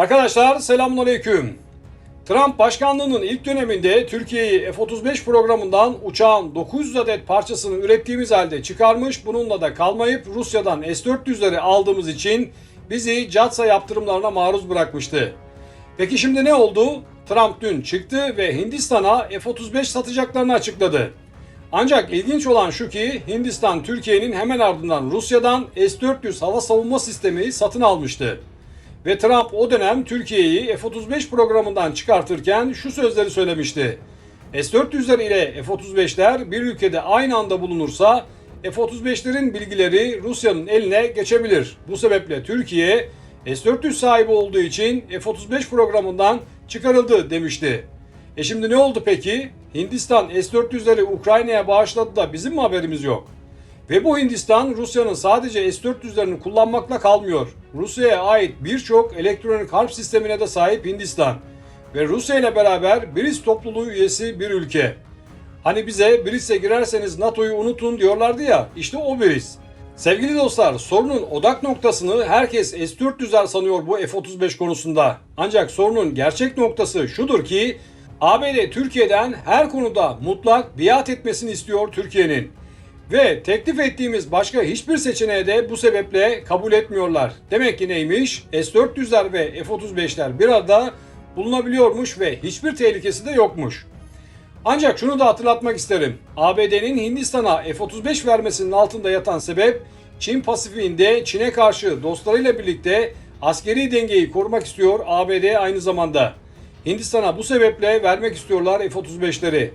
Arkadaşlar selamünaleyküm. Trump başkanlığının ilk döneminde Türkiye'yi F-35 programından uçağın 900 adet parçasını ürettiğimiz halde çıkarmış, bununla da kalmayıp Rusya'dan S-400'leri aldığımız için bizi CATSA yaptırımlarına maruz bırakmıştı. Peki şimdi ne oldu? Trump dün çıktı ve Hindistan'a F-35 satacaklarını açıkladı. Ancak ilginç olan şu ki Hindistan Türkiye'nin hemen ardından Rusya'dan S-400 hava savunma sistemi satın almıştı. Ve Trump o dönem Türkiye'yi F-35 programından çıkartırken şu sözleri söylemişti. S-400'ler ile F-35'ler bir ülkede aynı anda bulunursa F-35'lerin bilgileri Rusya'nın eline geçebilir. Bu sebeple Türkiye S-400 sahibi olduğu için F-35 programından çıkarıldı demişti. E şimdi ne oldu peki? Hindistan S-400'leri Ukrayna'ya bağışladı da bizim mi haberimiz yok? Ve bu Hindistan Rusya'nın sadece S-400'lerini kullanmakla kalmıyor. Rusya'ya ait birçok elektronik harp sistemine de sahip Hindistan. Ve Rusya ile beraber BRICS topluluğu üyesi bir ülke. Hani bize BRICS'e girerseniz NATO'yu unutun diyorlardı ya, işte o BRICS. Sevgili dostlar, sorunun odak noktasını herkes S-400'ler sanıyor bu F-35 konusunda. Ancak sorunun gerçek noktası şudur ki, ABD Türkiye'den her konuda mutlak biat etmesini istiyor Türkiye'nin. Ve teklif ettiğimiz başka hiçbir seçeneği de bu sebeple kabul etmiyorlar. Demek ki neymiş? S-400'ler ve F-35'ler bir arada bulunabiliyormuş ve hiçbir tehlikesi de yokmuş. Ancak şunu da hatırlatmak isterim. ABD'nin Hindistan'a F-35 vermesinin altında yatan sebep Çin Pasifik'inde Çin'e karşı dostlarıyla birlikte askeri dengeyi korumak istiyor ABD aynı zamanda. Hindistan'a bu sebeple vermek istiyorlar F-35'leri.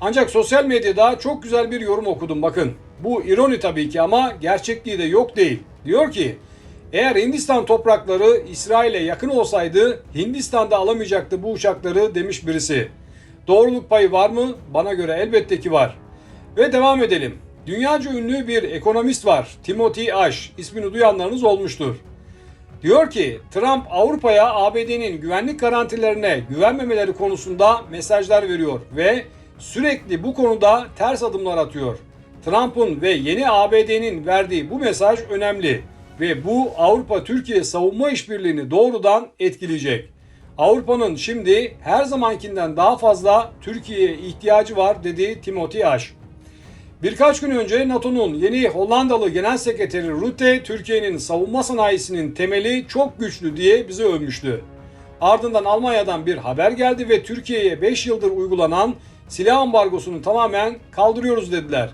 Ancak sosyal medyada çok güzel bir yorum okudum bakın. Bu ironi tabii ki ama gerçekliği de yok değil. Diyor ki eğer Hindistan toprakları İsrail'e yakın olsaydı Hindistan'da alamayacaktı bu uçakları demiş birisi. Doğruluk payı var mı? Bana göre elbette ki var. Ve devam edelim. Dünyaca ünlü bir ekonomist var. Timothy Ash. İsmini duyanlarınız olmuştur. Diyor ki Trump Avrupa'ya ABD'nin güvenlik garantilerine güvenmemeleri konusunda mesajlar veriyor ve sürekli bu konuda ters adımlar atıyor. Trump'ın ve yeni ABD'nin verdiği bu mesaj önemli ve bu Avrupa-Türkiye savunma işbirliğini doğrudan etkileyecek. Avrupa'nın şimdi her zamankinden daha fazla Türkiye'ye ihtiyacı var dedi Timothy Ash. Birkaç gün önce NATO'nun yeni Hollandalı Genel Sekreteri Rutte, Türkiye'nin savunma sanayisinin temeli çok güçlü diye bizi övmüştü. Ardından Almanya'dan bir haber geldi ve Türkiye'ye 5 yıldır uygulanan silah ambargosunu tamamen kaldırıyoruz dediler.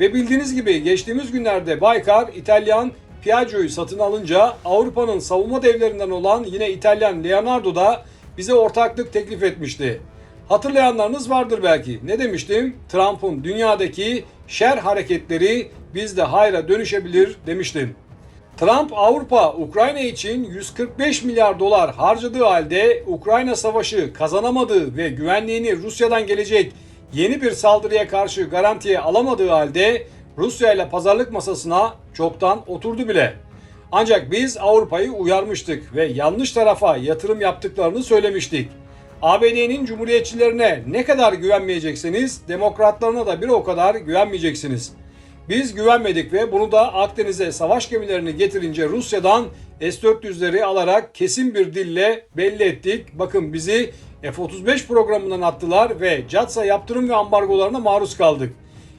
Ve bildiğiniz gibi geçtiğimiz günlerde Baykar İtalyan Piaggio'yu satın alınca Avrupa'nın savunma devlerinden olan yine İtalyan Leonardo da bize ortaklık teklif etmişti. Hatırlayanlarınız vardır belki. Ne demiştim? Trump'ın dünyadaki şer hareketleri bizde hayra dönüşebilir demiştim. Trump Avrupa Ukrayna için 145 milyar dolar harcadığı halde Ukrayna savaşı kazanamadığı ve güvenliğini Rusya'dan gelecek yeni bir saldırıya karşı garantiye alamadığı halde Rusya ile pazarlık masasına çoktan oturdu bile. Ancak biz Avrupa'yı uyarmıştık ve yanlış tarafa yatırım yaptıklarını söylemiştik. ABD'nin cumhuriyetçilerine ne kadar güvenmeyeceksiniz, demokratlarına da bir o kadar güvenmeyeceksiniz. Biz güvenmedik ve bunu da Akdeniz'e savaş gemilerini getirince Rusya'dan S-400'leri alarak kesin bir dille belli ettik. Bakın bizi F-35 programından attılar ve CATSA yaptırım ve ambargolarına maruz kaldık.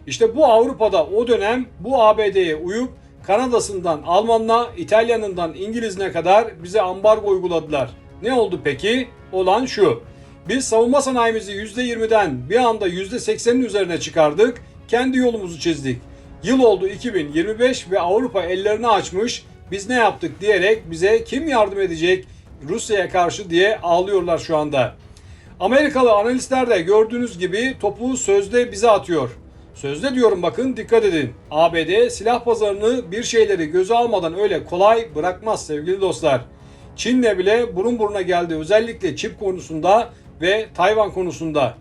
İşte bu Avrupa'da o dönem bu ABD'ye uyup Kanada'sından Alman'la, İtalyan'ından İngiliz'ine kadar bize ambargo uyguladılar. Ne oldu peki? Olan şu. Biz savunma sanayimizi %20'den bir anda %80'in üzerine çıkardık. Kendi yolumuzu çizdik. Yıl oldu 2025 ve Avrupa ellerini açmış. Biz ne yaptık diyerek bize kim yardım edecek Rusya'ya karşı diye ağlıyorlar şu anda. Amerikalı analistler de gördüğünüz gibi topu sözde bize atıyor. Sözde diyorum bakın dikkat edin. ABD silah pazarını bir şeyleri göze almadan öyle kolay bırakmaz sevgili dostlar. Çin'le bile burun buruna geldi özellikle çip konusunda ve Tayvan konusunda.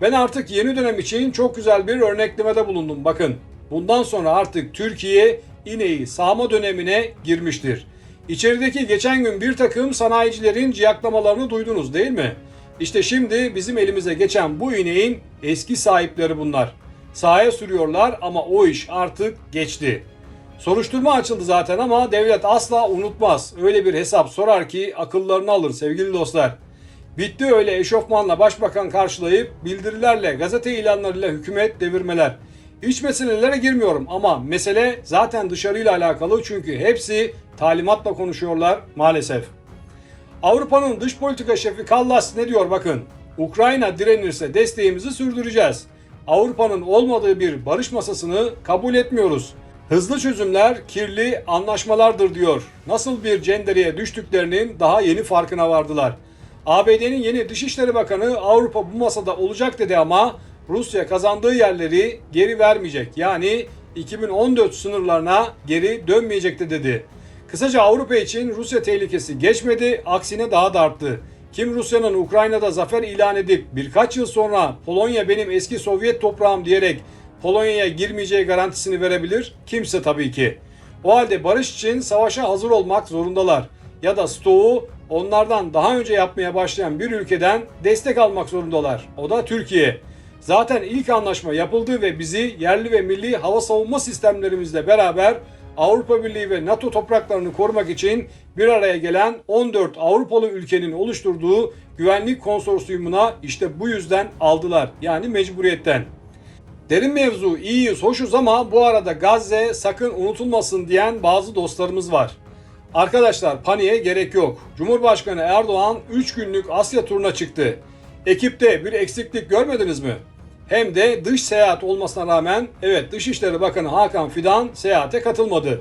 Ben artık yeni dönem için çok güzel bir örneklemede bulundum bakın. Bundan sonra artık Türkiye ineği sağma dönemine girmiştir. İçerideki geçen gün bir takım sanayicilerin ciyaklamalarını duydunuz değil mi? İşte şimdi bizim elimize geçen bu ineğin eski sahipleri bunlar. Sahaya sürüyorlar ama o iş artık geçti. Soruşturma açıldı zaten ama devlet asla unutmaz. Öyle bir hesap sorar ki akıllarını alır sevgili dostlar. Bitti öyle eşofmanla başbakan karşılayıp bildirilerle, gazete ilanlarıyla hükümet devirmeler. İç meselelere girmiyorum ama mesele zaten dışarıyla alakalı çünkü hepsi talimatla konuşuyorlar maalesef. Avrupa'nın dış politika şefi Kallas ne diyor bakın. Ukrayna direnirse desteğimizi sürdüreceğiz. Avrupa'nın olmadığı bir barış masasını kabul etmiyoruz. Hızlı çözümler kirli anlaşmalardır diyor. Nasıl bir cendereye düştüklerinin daha yeni farkına vardılar. ABD'nin yeni Dışişleri Bakanı Avrupa bu masada olacak dedi ama Rusya kazandığı yerleri geri vermeyecek. Yani 2014 sınırlarına geri dönmeyecekti dedi. Kısaca Avrupa için Rusya tehlikesi geçmedi, aksine daha da arttı. Kim Rusya'nın Ukrayna'da zafer ilan edip birkaç yıl sonra Polonya benim eski Sovyet toprağım diyerek Polonya'ya girmeyeceği garantisini verebilir? Kimse tabii ki. O halde barış için savaşa hazır olmak zorundalar. Ya da stoğu onlardan daha önce yapmaya başlayan bir ülkeden destek almak zorundalar. O da Türkiye. Zaten ilk anlaşma yapıldı ve bizi yerli ve milli hava savunma sistemlerimizle beraber Avrupa Birliği ve NATO topraklarını korumak için bir araya gelen 14 Avrupalı ülkenin oluşturduğu güvenlik konsorsiyumuna işte bu yüzden aldılar. Yani mecburiyetten. Derin mevzu iyiyiz hoşuz ama bu arada Gazze sakın unutulmasın diyen bazı dostlarımız var. Arkadaşlar paniğe gerek yok. Cumhurbaşkanı Erdoğan 3 günlük Asya turuna çıktı. Ekipte bir eksiklik görmediniz mi? Hem de dış seyahat olmasına rağmen evet Dışişleri Bakanı Hakan Fidan seyahate katılmadı.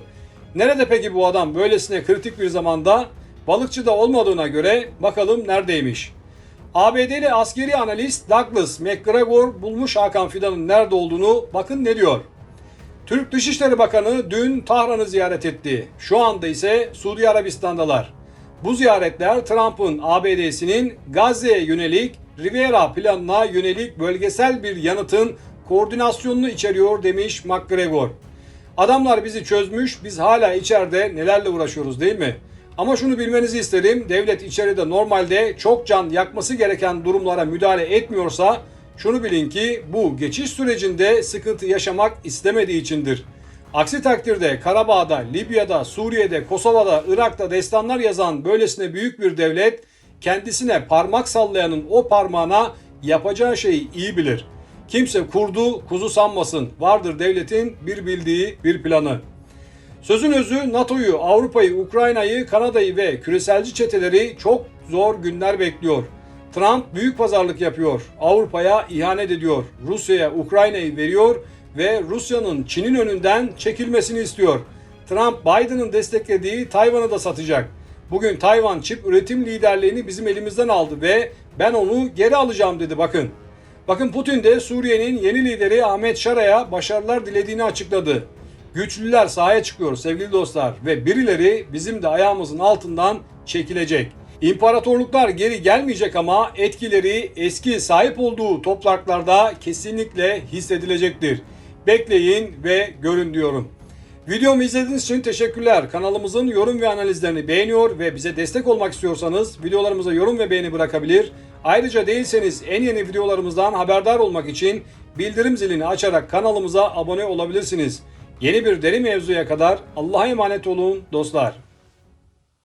Nerede peki bu adam böylesine kritik bir zamanda? Balıkçıda olmadığına göre bakalım neredeymiş? ABD'li askeri analist Douglas McGregor bulmuş Hakan Fidan'ın nerede olduğunu bakın ne diyor. Türk Dışişleri Bakanı dün Tahran'ı ziyaret etti. Şu anda ise Suudi Arabistan'dalar. Bu ziyaretler Trump'ın ABD'sinin Gazze'ye yönelik Rivera planına yönelik bölgesel bir yanıtın koordinasyonunu içeriyor demiş McGregor. Adamlar bizi çözmüş, biz hala içeride nelerle uğraşıyoruz değil mi? Ama şunu bilmenizi isterim, devlet içeride normalde çok can yakması gereken durumlara müdahale etmiyorsa şunu bilin ki bu geçiş sürecinde sıkıntı yaşamak istemediği içindir. Aksi takdirde Karabağ'da, Libya'da, Suriye'de, Kosova'da, Irak'ta destanlar yazan böylesine büyük bir devlet kendisine parmak sallayanın o parmağına yapacağı şeyi iyi bilir. Kimse kurdu kuzu sanmasın. Vardır devletin bir bildiği bir planı. Sözün özü NATO'yu, Avrupa'yı, Ukrayna'yı, Kanada'yı ve küreselci çeteleri çok zor günler bekliyor. Trump büyük pazarlık yapıyor. Avrupa'ya ihanet ediyor. Rusya'ya Ukrayna'yı veriyor ve Rusya'nın Çin'in önünden çekilmesini istiyor. Trump Biden'ın desteklediği Tayvan'ı da satacak. Bugün Tayvan çip üretim liderliğini bizim elimizden aldı ve ben onu geri alacağım dedi bakın. Bakın Putin de Suriye'nin yeni lideri Ahmet Şara'ya başarılar dilediğini açıkladı. Güçlüler sahaya çıkıyor sevgili dostlar ve birileri bizim de ayağımızın altından çekilecek. İmparatorluklar geri gelmeyecek ama etkileri eski sahip olduğu topraklarda kesinlikle hissedilecektir. Bekleyin ve görün diyorum. Videomu izlediğiniz için teşekkürler. Kanalımızın yorum ve analizlerini beğeniyor ve bize destek olmak istiyorsanız videolarımıza yorum ve beğeni bırakabilir. Ayrıca değilseniz en yeni videolarımızdan haberdar olmak için bildirim zilini açarak kanalımıza abone olabilirsiniz. Yeni bir deri mevzuya kadar Allah'a emanet olun dostlar.